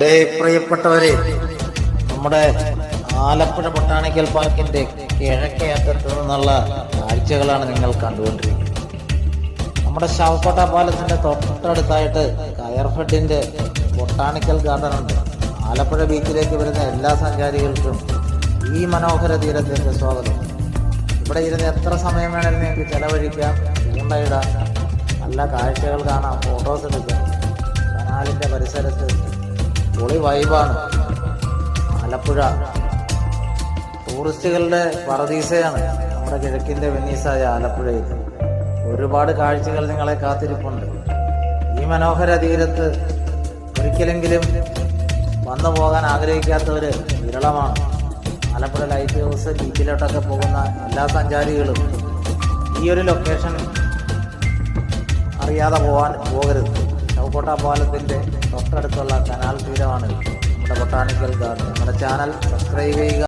Day പ്രിയപ്പെട്ടവരെ നമ്മുടെ Alappuzha botanical പാർക്കിന്റെ കിഴക്കേ അറ്റത്ത് നിന്നുള്ള കാഴ്ചകളാണ് നിങ്ങൾ കണ്ടുകൊണ്ടിരിക്കുന്നത്. നമ്മുടെ ശവക്കോട്ട പാലത്തിന്റെ തൊട്ടടുത്തായിട്ട് കയർഫെഡിന്റെ ബൊട്ടാണിക്കൽ ഗാർഡൻ ഉണ്ട്. ആലപ്പുഴ ബീച്ചിലേക്ക് വരുന്ന എല്ലാ സഞ്ചാരികൾക്കും ഈ മനോഹര തീരത്തേക്ക് സ്വാഗതം. ഇവിടെ ഇരുന്ന് എത്ര സമയം വേണമെങ്കിലും നിങ്ങൾക്ക് ചെലവഴിക്കാം ചൂണ്ടയിടാം നല്ല കാഴ്ചകൾ കാണാം ഫോട്ടോസ് എടുക്കാം. പൊളി വൈബാണ്. ആലപ്പുഴ. ടൂറിസ്റ്റുകളുടെ പറദീസയാണ് നമ്മുടെ കിഴക്കിന്റെ വെന്നീസായ ആലപ്പുഴയിൽ. ഒരുപാട് കാഴ്ചകൾ നിങ്ങളെ കാത്തിരിപ്പുണ്ട്. ഈ മനോഹര തീരത്ത് ഒരിക്കലെങ്കിലും വന്നു പോകാൻ ആഗ്രഹിക്കാത്തവർ വിരളമാണ്. ആലപ്പുഴ ലൈറ്റ് ഹൗസ് ബീച്ചിലോട്ടൊക്കെ പോകുന്ന എല്ലാ സഞ്ചാരികളും ഈ ഒരു ലൊക്കേഷൻ അറിയാതെ പോകാൻ പോകരുത്. ചൗക്കോട്ട പാലത്തിന്റെ തൊട്ടടുത്തുള്ള കനാൽ തീരമാണ് നമ്മുടെ ബൊട്ടാണിക്കൽ ഗാർഡൻ നമ്മുടെ ചാനൽ സബ്സ്ക്രൈബ് ചെയ്യുക.